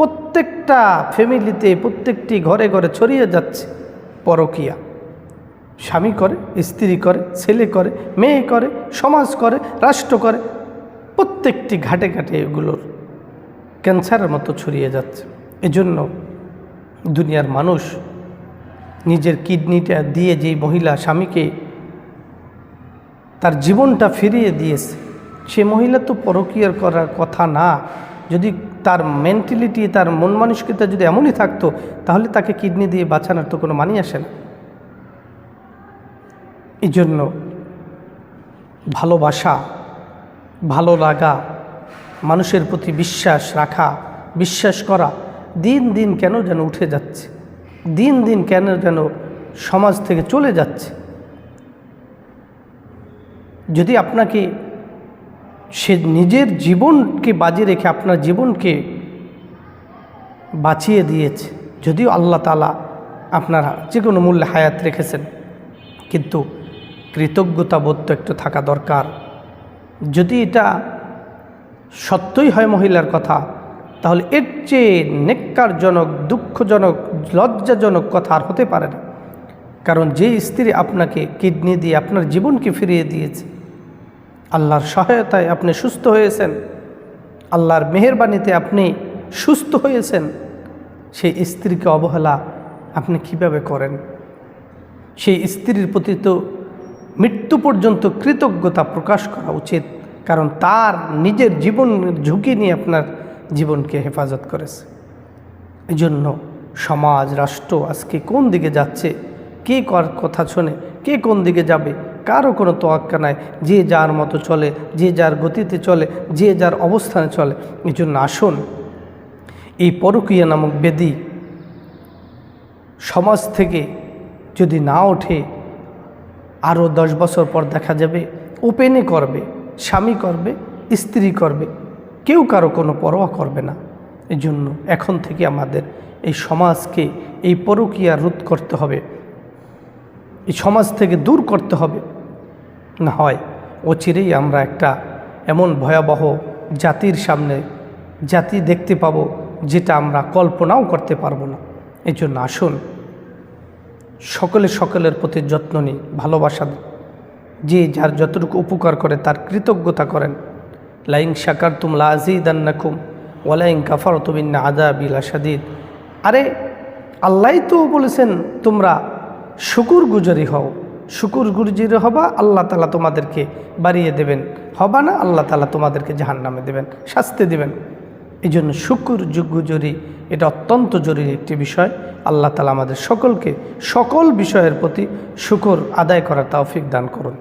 প্রত্যেকটা ফ্যামিলিতে প্রত্যেকটি ঘরে ঘরে ছড়িয়ে যাচ্ছে। পরকিয়া। স্বামী করে, স্ত্রী করে, ছেলে করে, মেয়ে করে, সমাজ করে, রাষ্ট্র করে, প্রত্যেকটি ঘাটে ঘাটে এগুলোর ক্যান্সারের মতো ছড়িয়ে যাচ্ছে। এজন্য দুনিয়ার মানুষ নিজের কিডনিটা দিয়ে যেই মহিলা স্বামীকে তার জীবনটা ফিরিয়ে দিয়েছে, সে মহিলা তো পরকীয়ার করার কথা না। যদি তার মেন্টালিটি তার মন মানসিকতা যদি এমনই থাকতো, তাহলে তাকে কিডনি দিয়ে বাঁচানোর তো কোনো মানি আসে না। এই জন্য ভালোবাসা, ভালো লাগা, মানুষের প্রতি বিশ্বাস রাখা, বিশ্বাস করা দিন দিন কেন যেন উঠে যাচ্ছে? দিন দিন কেন যেন সমাজ থেকে চলে যাচ্ছে? যদি আপনাকে সে নিজের জীবনকে বাজি রেখে আপনার জীবনকে বাঁচিয়ে দিয়েছে। যদিও আল্লাহ তালা আপনার যে কোনো মূল্যে হায়াত রেখেছেন, কিন্তু কৃতজ্ঞতা বোধ তো একটু থাকা দরকার। যদি এটা সত্যই হয় মহিলার কথা, তাহলে এর চেয়ে নেককারজনক, দুঃখজনক, লজ্জাজনক কথা আর হতে পারে না। কারণ যে স্ত্রী আপনাকে কিডনি দিয়ে আপনার জীবনকে ফিরিয়ে দিয়েছে আল্লাহর সহায়তায় আপনি সুস্থ হয়েছেন। আল্লাহর মেহরবানিতে আপনি সুস্থ হয়েছেন। সেই স্ত্রীকে অবহেলা আপনি কীভাবে করেন? সেই স্ত্রীর প্রতি তো মৃত্যু পর্যন্ত কৃতজ্ঞতা প্রকাশ করা উচিত, কারণ তার নিজের জীবন ঝুঁকি নিয়ে আপনার জীবনকে হেফাজত করেছে। এই জন্য সমাজ, রাষ্ট্র আজকে কোন দিকে যাচ্ছে, কে কার কথা শোনে, কে কোন দিকে যাবে কারও কোনো তোয়াক্কা নাই। যে যার মতো চলে, যে যার গতিতে চলে, যে যার অবস্থানে চলে। এই জন্য আসুন, এই পরকীয়া নামক বেদি সমাজ থেকে যদি না ওঠে, আরও দশ বছর পর দেখা যাবে, ওপেনে করবে, স্বামী করবে, স্ত্রী করবে, কেউ কারও কোনো পরোয়া করবে না। এই জন্য এখন থেকে আমাদের এই সমাজকে এই পরকীয়া রোধ করতে হবে। এই সমাজ থেকে দূর করতে হবে। না হয় অচিরেই আমরা একটা এমন ভয়াবহ জাতির সামনে জাতি দেখতে পাবো যেটা আমরা কল্পনাও করতে পারব না। এই জন্য আসুন, সকলে সকলের প্রতি যত্ন নিই, ভালোবাসা। যে যার যতটুকু উপকার করে তার কৃতজ্ঞতা করেন। লাইং শাকার তুম লাজিদান্নাকুম ওয়ালাইং কাফার তুমিন্না আদা বিলা সাদিদ আরে আল্লাহ তো বলেছেন তোমরা শুকুর গুজরি হও। শুকুর গুজরি হবা, আল্লাহ তালা তোমাদেরকে বাড়িয়ে দেবেন। হবা না, আল্লাহ তালা তোমাদেরকে জাহান নামে দেবেন, শাস্তি দেবেন। এই জন্য শুকুর গুজরি, এটা অত্যন্ত জরুরি একটি বিষয়। আল্লাহ তালা আমাদের সকলকে সকল বিষয়ের প্রতি শুকর আদায় করার তৌফিক দান করুন।